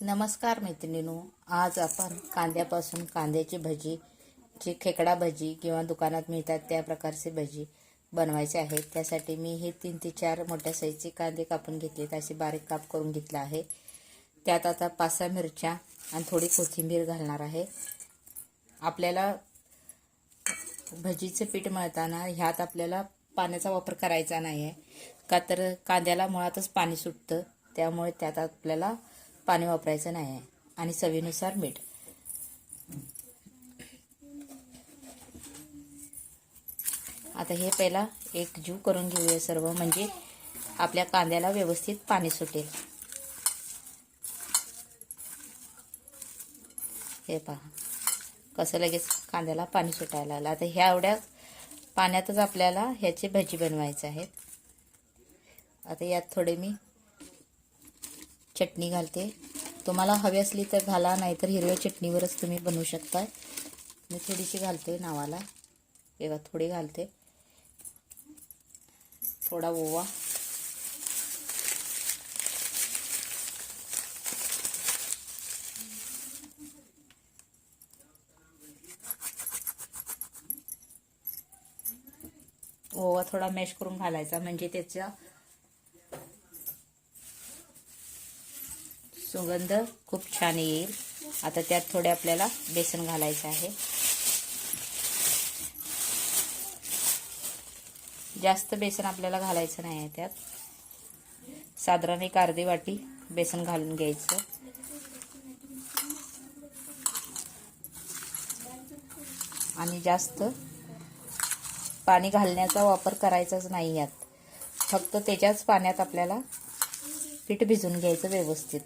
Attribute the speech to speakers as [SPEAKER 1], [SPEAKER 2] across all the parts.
[SPEAKER 1] नमस्कार मैत्रिणींनो आज आपण कांद्यापासून कांद्याची भजी जी खेकडा भजी किंवा दुकानात मिळतात त्या प्रकारची भजी बनवायची आहे. त्यासाठी मी हे तीन ते चार मोठ्या साईजचे कांदे कापून घेतलेत असे बारीक काप करून घेतला आहे. त्यात आता पाच सहा मिरच्या आणि थोडी कोथिंबीर घालणार आहे. आपल्याला भजीचं पीठ मळताना ह्यात आपल्याला पाण्याचा वापर करायचा नाही आहे का तर कांद्याला मुळातच पाणी सुटतं. त्यामुळे त्यात आपल्याला पाणी वापरायचं नाही आहे आणि चवीनुसार मीठ. आता हे पहिला एक जीव करून घेऊया सर्व. म्हणजे आपल्या कांद्याला व्यवस्थित पाणी सुटेल. हे पहा. कसं लगेच कांद्याला पाणी सुटायला लागलं. आता ह्या एवढ्या पाण्यातच आपल्याला ह्याची भजी बनवायचे आहेत. आता यात थोडे मी चटणी घालते. तुम्हाला हवी असली तर घाला नाहीतर हिरव्या चटणीवरच तुम्ही बनवू शकता. मी थोडीशी घालते नावाला. तेव्हा थोडी घालते. थोडा ओवा. ओवा थोडा मॅश करून घालायचा. म्हणजे त्याचा सुगंध खूप छान येईल. आता त्यात थोडे आपल्याला बेसन घालायचं आहे. जास्त बेसन आपल्याला घालायचं नाही आहे त्यात. साधारण एक अर्धी वाटी बेसन घालून घ्यायचं. आणि जास्त पाणी घालण्याचा वापर करायचाच नाही यात. फक्त त्याच्याच पाण्यात आपल्याला पीठ भिजून घ्यायचं व्यवस्थित.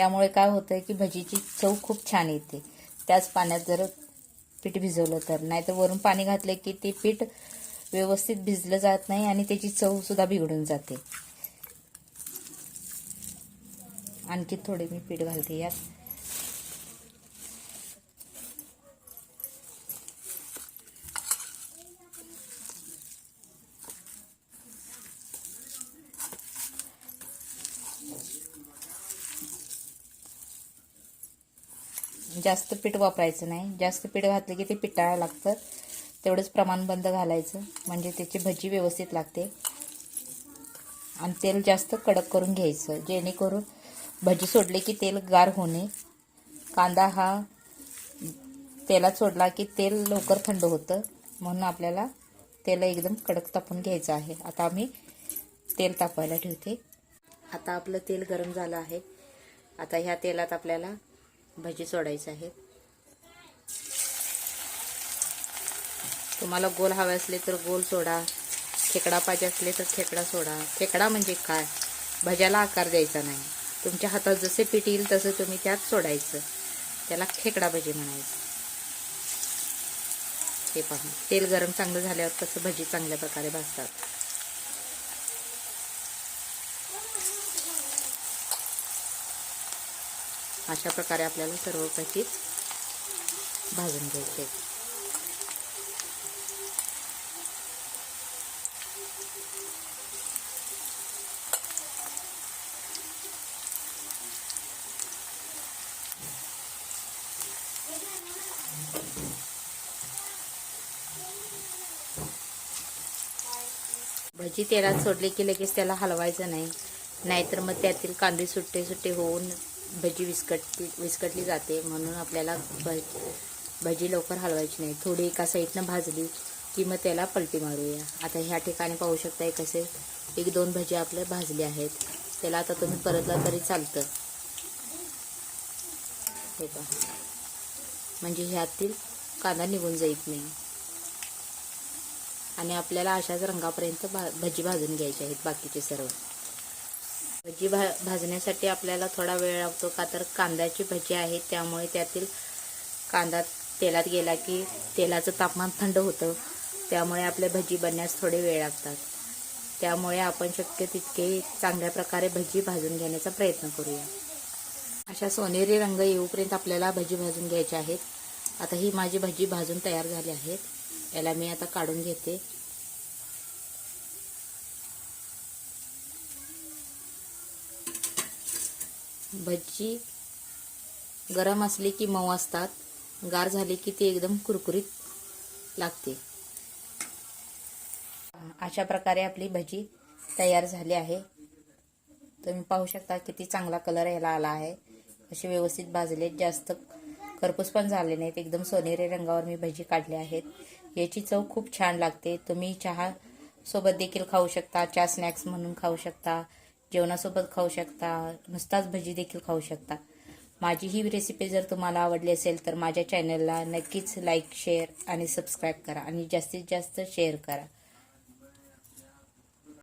[SPEAKER 1] त्यामुळे काय होतं की भजीची चव खूप छान येते. त्याच पाण्यात जर पीठ भिजवलं तर. नाहीतर वरून पाणी घातलं की ते पीठ व्यवस्थित भिजलं जात नाही आणि त्याची चव सुद्धा बिघडून जाते. आणखी थोडे मी पीठ घालते यात. जास्त पीठ वापरायचं नाही. जास्त पीठ घातलं की ते पिटाळा लागतं. तेवढंच प्रमाण बंद घालायचं. म्हणजे त्याची भजी व्यवस्थित लागते. आणि तेल जास्त कडक करून घ्यायचं. जेणेकरून भजी सोडले की तेल गार होणे कांदा हा तेलात सोडला की तेल लवकर थंड होतं. म्हणून आपल्याला तेल एकदम कडक तापून घ्यायचं आहे. आता आम्ही तेल तापायला ठेवते. आता आपलं तेल गरम झालं आहे. आता ह्या तेलात आपल्याला भजी सोडायचं आहे. तुम्हाला गोल हवे असले तर गोल सोडा. खेकडा पाहिजे असले तर खेकडा सोडा. खेकडा म्हणजे काय? भज्याला आकार द्यायचा नाही. तुमच्या हातात जसे पीठ येईल तसं तुम्ही त्यात सोडायचं. त्याला खेकडा भजी म्हणायचं. हे पहा. तेल गरम चांगलं झाल्यावर कसं भजी चांगल्या प्रकारे भाजतात. अशा प्रकारे आपल्याला सर्व पैकी भाजून घ्यायचे. भजी तेलात सोडली की लगेच त्याला हलवायचं नाही. नाहीतर मग त्यातील कांदे सुट्टे सुट्टे होऊन भजी विस्कटली विस्कटली जाते. म्हणून आपल्याला भ भजी लवकर हलवायची नाही. थोडी एका साईडनं भाजली की मग त्याला पलटी मारूया. आता ह्या ठिकाणी पाहू शकताय कसे एक दोन भजी आपल्या भाजले आहेत. त्याला आता तुम्ही परतला तरी चालतं. हे पहा. म्हणजे ह्यातील कांदा निघून जाईत नाही. आणि आपल्याला अशाच रंगापर्यंत भा भजी भाजून घ्यायची आहेत बाकीचे सर्व. भजी भा भाजण्यासाठी आपल्याला थोडा वेळ लागतो का तर कांद्याची भजी आहे त्यामुळे त्यातील कांदा तेलात गेला की तेलाचं तापमान थंड होतं. त्यामुळे आपल्या भजी बनण्यास थोडे वेळ लागतात. त्यामुळे आपण शक्य तितके चांगल्या प्रकारे भजी भाजून घेण्याचा प्रयत्न करूया. अशा सोनेरी रंग येऊपर्यंत आपल्याला भजी भाजून घ्यायच्या आहेत. आता ही माझी भजी भाजून तयार झाली आहेत. याला मी आता काढून घेते. भजी गरम असली की मऊ असतात गार झाली की ती एकदम कुरकुरीत लागते. अशा प्रकारे आपली भजी तयार झाली आहे. तुम्ही पाहू शकता किती चांगला कलर याला आला आहे. असे व्यवस्थित भाजले जास्त करपूस पण झाले नाहीत. एकदम सोनेरी रंगावर मी भजी काढले आहेत. याची चव खूप छान लागते. तुम्ही चहा सोबत देखील खाऊ शकता चहा स्नॅक्स म्हणून खाऊ शकता. जेवणासोबत खाऊ शकता नुसताच भजी देखील खाऊ शकता. माझी ही रेसिपी जर तुम्हाला आवडली असेल तर माझ्या चॅनलला नक्कीच लाईक शेअर आणि सबस्क्राईब करा आणि जास्तीत जास्त शेअर करा.